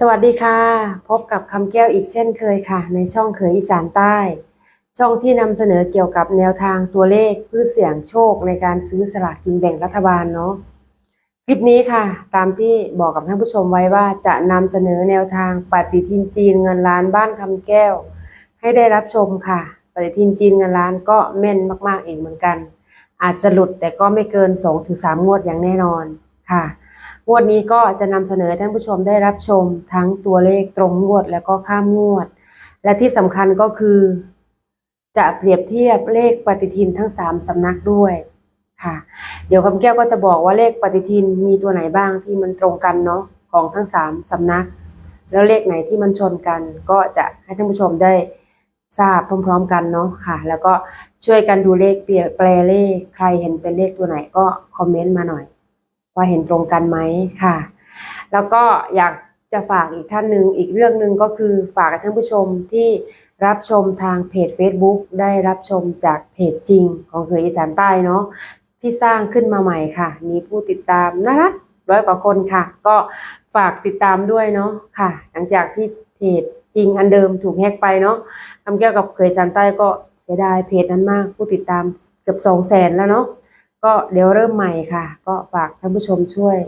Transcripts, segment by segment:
สวัสดีค่ะ พบกับคำแก้วอีกเช่นเคยค่ะ ในช่องเขยอีสานใต้ ช่องที่นำเสนอเกี่ยวกับแนวทางตัวเลขเพื่อเสี่ยงโชคในการซื้อสลากกินแบ่งรัฐบาลเนาะคลิปนี้ค่ะ ตามที่บอกกับท่านผู้ชมไว้ว่าจะนำเสนอแนวทางปฏิทินจีนเงินล้านบ้านคำแก้ว ให้ได้รับชมค่ะ ปฏิทินจีนเงินล้านก็แม่นมากๆเองเหมือนกัน อาจจะหลุดแต่ก็ไม่เกิน 2-3 งวดอย่างแน่นอนค่ะ งวดนี้ก็จะนำเสนอท่านผู้ชมได้รับชมทั้งตัวเลขตรงงวดแล้วก็ข้ามงวด และที่สำคัญก็คือ จะเปรียบเทียบเลขปฏิทินทั้ง 3สำนักด้วยค่ะ เดี๋ยวคำแก้วก็จะบอกว่าเลขปฏิทินมีตัวไหนบ้างที่มันตรงกันเนาะของทั้ง 3สำนัก แล้วเลขไหนที่มันชนกัน ก็จะให้ท่านผู้ชมได้ทราบพร้อมๆกันเนาะค่ะ แล้วก็ช่วยกันดูเลขเปลี่ยนแปลเลขใครเห็นเป็นเลขตัวไหนก็คอมเมนต์มาหน่อย ว่าเห็นตรงกันไหมค่ะ แล้วก็อยากจะฝากอีกท่านหนึ่งอีกเรื่องหนึ่งก็คือฝากท่านผู้ชมที่รับชมทางเพจ Facebook ได้รับชมจากเพจจริงของเคยอีสานใต้เนาะที่สร้างขึ้นมาใหม่ค่ะ มีผู้ติดตามน่ารักร้อยกว่าคนค่ะ ก็ฝากติดตามด้วยเนาะค่ะ หลังจากที่เพจจริงอันเดิมถูกแฮกไปเนาะคำแก้วกับเคยอีสานใต้ก็เสียดายเพจนั้นมาก ผู้ติดตามเกือบสองแสนแล้วเนาะ ก็เดี๋ยวเริ่มใหม่ค่ะ ก็ฝากท่านผู้ชมช่วย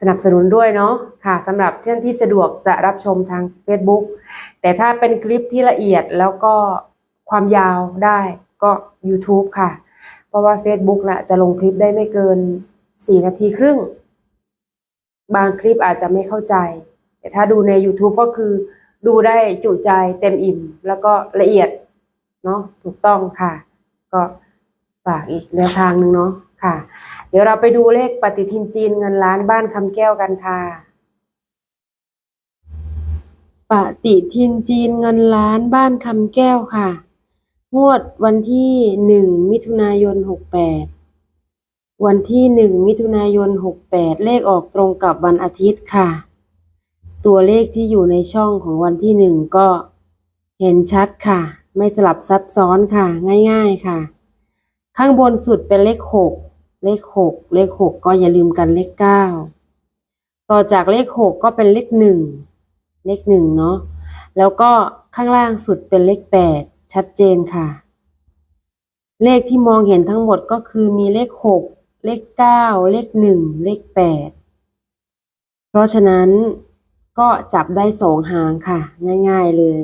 สนับสนุนด้วยเนาะค่ะสำหรับท่านที่สะดวกจะรับชมทาง Facebook แต่ถ้าเป็นคลิปที่ละเอียดแล้วก็ความยาวได้ก็ YouTube ค่ะ เพราะว่า Facebook นะจะลงคลิปได้ไม่เกิน 4 นาทีครึ่ง บางคลิปอาจจะไม่เข้าใจ แต่ถ้าดูใน YouTube ก็คือดูได้จุใจเต็มอิ่ม แล้วก็ละเอียดเนาะถูกต้องค่ะ ก็ ฝากอีกแนวทางหนึ่งเนาะค่ะ เดี๋ยวเราไปดูเลขปฏิทินจีนเงินล้านบ้านคำแก้วกันค่ะ ปฏิทินจีนเงินล้านบ้านคำแก้วค่ะ งวดวันที่หนึ่งมิถุนายนหกแปดวันที่หนึ่งมิถุนายนหกแปดเลขออกตรงกับวันอาทิตย์ค่ะ ตัวเลขที่อยู่ในช่องของวันที่หนึ่งก็เห็นชัดค่ะ ไม่สลับซับซ้อนค่ะ ง่าย ๆค่ะ ข้างบนสุดเป็นเลขหกเลขหกเลขหกก็อย่าลืมกันเลขเก้าต่อจากเลขหกก็เป็นเลขหนึ่งเลขหนึ่งเนาะแล้วก็ข้างล่างสุดเป็นเลขแปดชัดเจนค่ะ เลขที่มองเห็นทั้งหมดก็คือมีเลขหกเลขเก้าเลขหนึ่งเลขแปดเพราะฉะนั้นก็จับได้สองหางค่ะ ง่ายๆเลย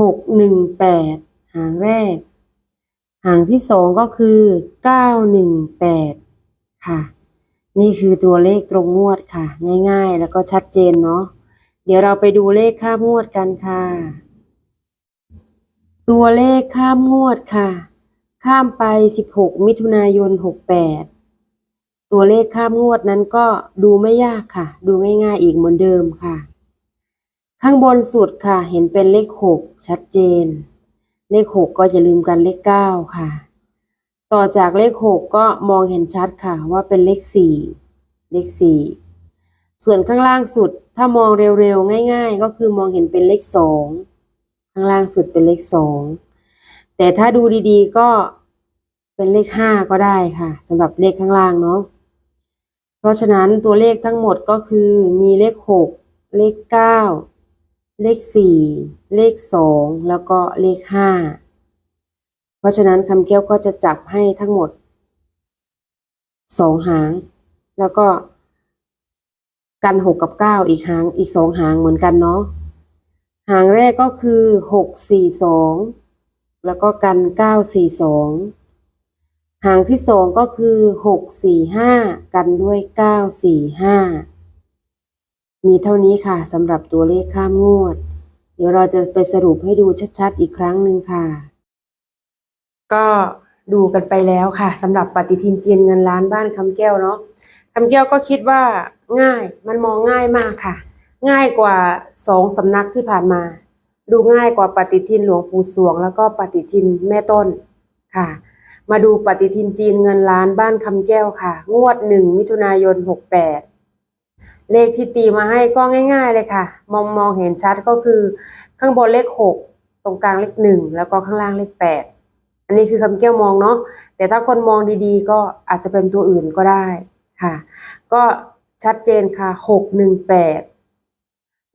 หกหนึ่งแปดหางแรก หางที่สองก็คือเก้าหนึ่งแปดค่ะ นี่คือตัวเลขตรงงวดค่ะ ง่ายๆ แล้วก็ชัดเจนเนาะเดี๋ยวเราไปดูเลขข้ามงวดกันค่ะ ตัวเลขข้ามงวดค่ะ ข้ามไป 16 มิถุนายน 68 ตัวเลขข้ามงวดนั้นก็ดูไม่ยากค่ะ ดูง่ายๆอีกเหมือนเดิมค่ะ ข้างบนสุดค่ะ เห็นเป็นเลข 6 ชัดเจน เลขหกก็อย่าลืมกันเลขเก้าค่ะ ต่อจากเลขหกก็มองเห็นชัดค่ะว่าเป็นเลขสี่เลขสี่ส่วนข้างล่างสุดถ้ามองเร็วๆ ง่าย ๆ ก็คือมองเห็นเป็นเลขสองข้างล่างสุดเป็นเลขสองแต่ถ้าดูดีๆก็เป็นเลขห้าก็ได้ค่ะสำหรับเลขข้างล่างเนาะเพราะฉะนั้นตัวเลขทั้งหมดก็คือมีเลขหกเลขเก้า เลขสี่เลขสองแล้วก็เลขห้าเพราะฉะนั้นคำแก้วก็จะจับให้ทั้งหมดสองหาง แล้วก็กันหกกับเก้าอีกหางอีกสองหางเหมือนกันเนาะหางแรกก็คือหกสี่สองแล้วก็กันเก้าสี่สองหางที่สองก็คือหกสี่ห้ากันด้วยเก้าสี่ห้า มีเท่านี้ค่ะสำหรับตัวเลขข้ามงวด เดี๋ยวเราจะไปสรุปให้ดูชัดๆอีกครั้งหนึ่งค่ะ ก็ดูกันไปแล้วค่ะสำหรับปฏิทินจีนเงินล้านบ้านคำแก้วเนาะคำแก้วก็คิดว่าง่ายมันมองง่ายมากค่ะ ง่ายกว่าสองสำนักที่ผ่านมา ดูง่ายกว่าปฏิทินหลวงปู่สวง แล้วก็ปฏิทินแม่ต้นค่ะ มาดูปฏิทินจีนเงินล้านบ้านคำแก้วค่ะ งวดหนึ่งมิถุนายนหกแปด เลขที่ตีมาให้ก็ง่าย ๆ เลยค่ะ มองมองเห็นชัดก็คือ ข้างบนเลขหกตรงกลางเลขหนึ่งแล้วก็ข้างล่างเลขแปดอันนี้คือคำแก้วมองเนาะแต่ถ้าคนมองดีๆ ก็อาจจะเป็นตัวอื่นก็ได้ค่ะ ก็ชัดเจนค่ะหกหนึ่งแปด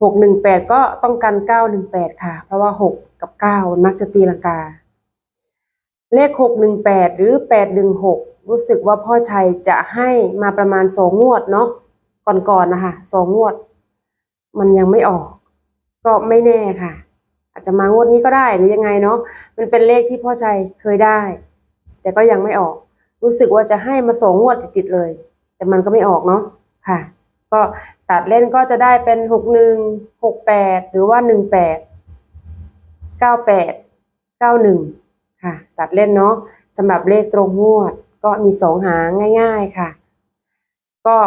หกหนึ่งแปดก็ต้องกันเก้าหนึ่งแปดค่ะ เพราะว่าหกกับเก้ามันมักจะตีลังกา เลขหกหนึ่งแปดหรือแปดหนึ่งหกรู้สึกว่าพ่อชัยจะให้มาประมาณสองงวดเนาะ ก่อนๆนะคะสองงวด มันยังไม่ออก ก็ไม่แน่ค่ะ อาจจะมางวดนี้ก็ได้หรือยังไงเนาะมันเป็นเลขที่พ่อชัยเคยได้ แต่ก็ยังไม่ออก รู้สึกว่าจะให้มาสองงวดติดๆเลย แต่มันก็ไม่ออกเนาะค่ะ ก็ตัดเล่นก็จะได้เป็นหกหนึ่งหกแปดหรือว่าหนึ่งแปดเก้าแปดเก้าหนึ่งค่ะ ตัดเล่นเนาะสำหรับเลขตรงงวดก็มีสองหางง่าย ๆค่ะ ก็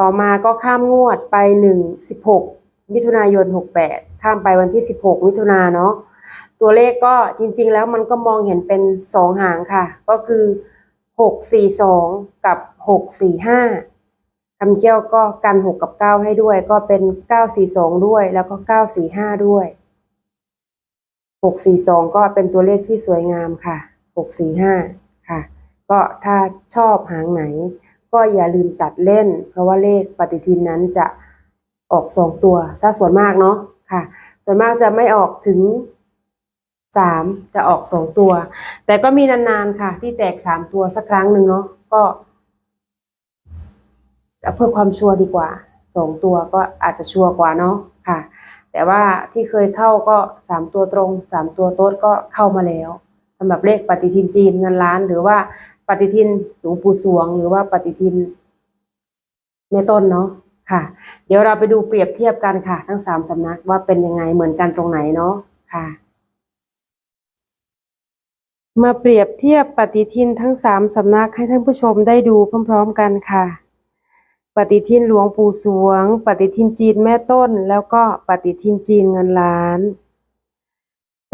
ต่อมาก็ข้ามงวดไปหนึ่งสิบหกมิถุนายนหกแปดข้ามไปวันที่สิบหกมิถุนาเนาะตัวเลขก็จริง ๆ แล้วมันก็มองเห็นเป็นสองหางค่ะ ก็คือหกสี่สองกับหกสี่ห้าคำเกี้ยวก็กันหกกับเก้าให้ด้วย ก็เป็นเก้าสี่สองด้วยแล้วก็เก้าสี่ห้าด้วยหกสี่สองก็เป็นตัวเลขที่สวยงามค่ะหกสี่ห้าค่ะ ก็ถ้าชอบหางไหน ก็อย่าลืมตัดเล่น เพราะว่าเลขปฏิทินนั้นจะออกสองตัวซะส่วนมากเนาะค่ะ ส่วนมากจะไม่ออกถึงสามจะออกสองตัว แต่ก็มีนานๆค่ะ ที่แตกสามตัวสักครั้งหนึ่งเนาะก็เพื่อความชัวร์ดีกว่าสองตัวก็อาจจะชัวร์กว่าเนาะค่ะ แต่ว่าที่เคยเข้าก็สามตัวตรงสามตัวโต๊ดก็เข้ามาแล้วสำหรับเลขปฏิทินจีนเงินล้าน หรือว่า ปฏิทินหลวงปู่สวง หรือว่าปฏิทินแม่ต้นเนาะค่ะ เดี๋ยวเราไปดูเปรียบเทียบกันค่ะ ทั้งสามสำนักว่าเป็นยังไงเหมือนกันตรงไหนเนาะค่ะ มาเปรียบเทียบปฏิทินทั้งสามสำนักให้ท่านผู้ชมได้ดูพร้อม ๆ กันค่ะ ปฏิทินหลวงปู่สวง ปฏิทินจีนแม่ต้น แล้วก็ปฏิทินจีนเงินล้าน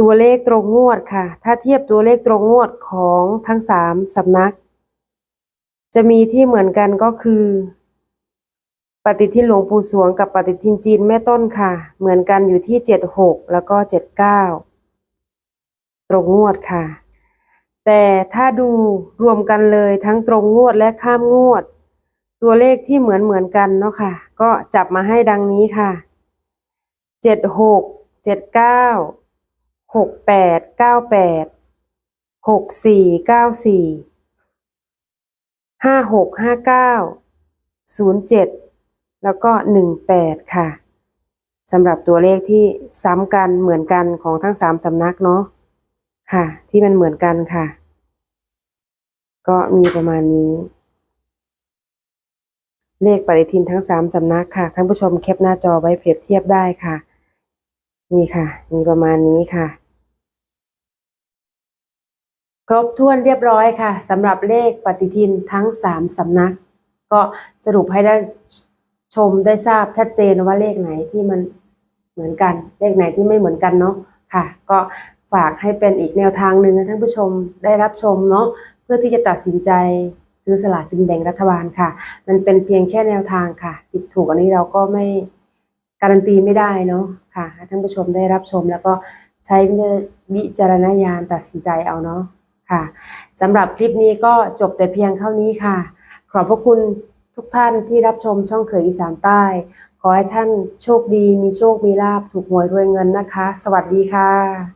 ตัวเลขตรงงวดค่ะ ถ้าเทียบตัวเลขตรงงวดของทั้งสามสำนัก จะมีที่เหมือนกันก็คือ ปฏิทินหลวงปู่สวงกับปฏิทินจีนแม่ต้นค่ะ เหมือนกันอยู่ที่เจ็ดหกแล้วก็เจ็ดเก้าตรงงวดค่ะ แต่ถ้าดูรวมกันเลยทั้งตรงงวดและข้ามงวด ตัวเลขที่เหมือนเหมือนกันเนาะค่ะ ก็จับมาให้ดังนี้ค่ะเจ็ดหกเจ็ดเก้า หกแปดเก้าแปดหกสี่เก้าสี่ห้าหกห้าเก้าศูนย์เจ็ดแล้วก็หนึ่งแปดค่ะสำหรับตัวเลขที่ซ้ำกันเหมือนกันของทั้งสามสำนักเนาะค่ะ ที่มันเหมือนกันค่ะ ก็มีประมาณนี้ เลขปฏิทินทั้งสามสำนักค่ะท่านผู้ชมแคปหน้าจอไว้เปรียบเทียบได้ค่ะ นี่ค่ะ มีประมาณนี้ค่ะ ครบถ้วนเรียบร้อยค่ะสำหรับเลขปฏิทินทั้งสามสำนัก ก็สรุปให้ได้ชมได้ทราบชัดเจนว่าเลขไหนที่มันเหมือนกัน เลขไหนที่ไม่เหมือนกันเนาะค่ะ ก็ฝากให้เป็นอีกแนวทางหนึ่งให้ท่านผู้ชมได้รับชมเนาะเพื่อที่จะตัดสินใจซื้อสลากกินแบ่งรัฐบาลค่ะ มันเป็นเพียงแค่แนวทางค่ะผิดถูกอันนี้เราก็ไม่การันตีไม่ได้เนาะค่ะให้ท่านผู้ชมได้รับชมแล้วก็ใช้วิจารณญาณตัดสินใจเอาเนาะ ค่ะสำหรับคลิปนี้ก็จบแต่เพียงเท่านี้ค่ะ ขอบพระคุณทุกท่านที่รับชมช่องเขยอีสานใต้ ขอให้ท่านโชคดีมีโชคมีลาบถูกหวยรวยเงินนะคะ สวัสดีค่ะ